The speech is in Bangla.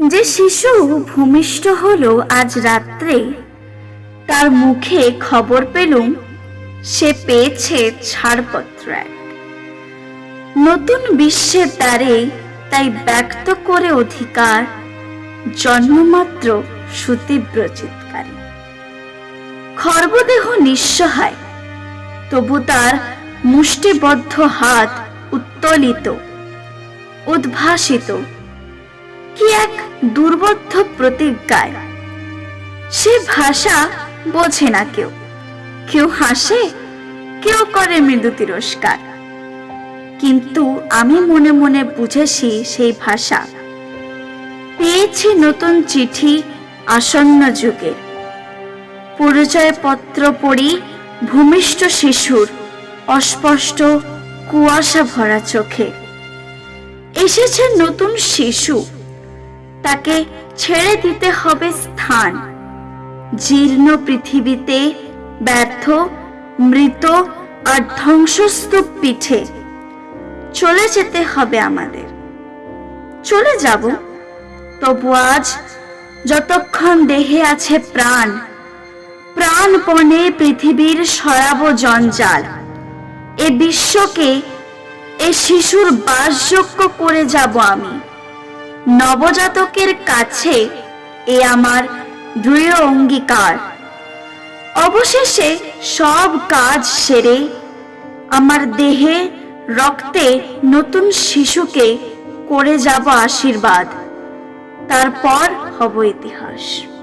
যে শিশু ভূমিষ্ঠ হলো আজ রাত্রে, তার মুখে খবর পেলুম, সে পেয়েছে ছাড়পত্র এক। নতুন বিশ্বের দ্বারে তাই ব্যক্ত করে অধিকার, জন্মমাত্র সুতীব্র চিৎকারে। খর্বদেহ নিঃসহায় তবু তার মুষ্টিবদ্ধ হাত উত্তোলিত, উদ্ভাসিত। কি এক দুর্বোধ্য প্রতিজ্ঞায়। সে ভাষা বোঝে না কেউ। কেউ হাসে, কেউ করে মৃদু তিরস্কার। কিন্তু আমি মনে মনে বুঝেছি সেই ভাষা। পেয়েছি নতুন চিঠি আসন্ন যুগে। পরিচয়পত্র পড়ি ভূমিষ্ঠ শিশুর অস্পষ্ট কুয়াশা ভরা চোখে। এসেছে নতুন শিশু তাকে ছেড়ে দিতে হবে স্থান। জীর্ণ পৃথিবীতে ব্যর্থ, মৃত আর ধ্বংসস্তূপ পিঠে চলে যেতে হবে আমাদের। চলে যাব, তবু আজ যতক্ষণ দেহে আছে প্রাণ, প্রাণপণে পৃথিবীর সরাব জঞ্জাল। এ বিশ্বকে, এ শিশুর বাসযোগ্য করে যাব আমি। নবজাতকের কাছে এ আমার দৃঢ় অঙ্গীকার। অবশেষে সব কাজ সেরে আমার দেহে রক্তে নতুন শিশুকে করে যাব আশীর্বাদ। তারপর হব ইতিহাস।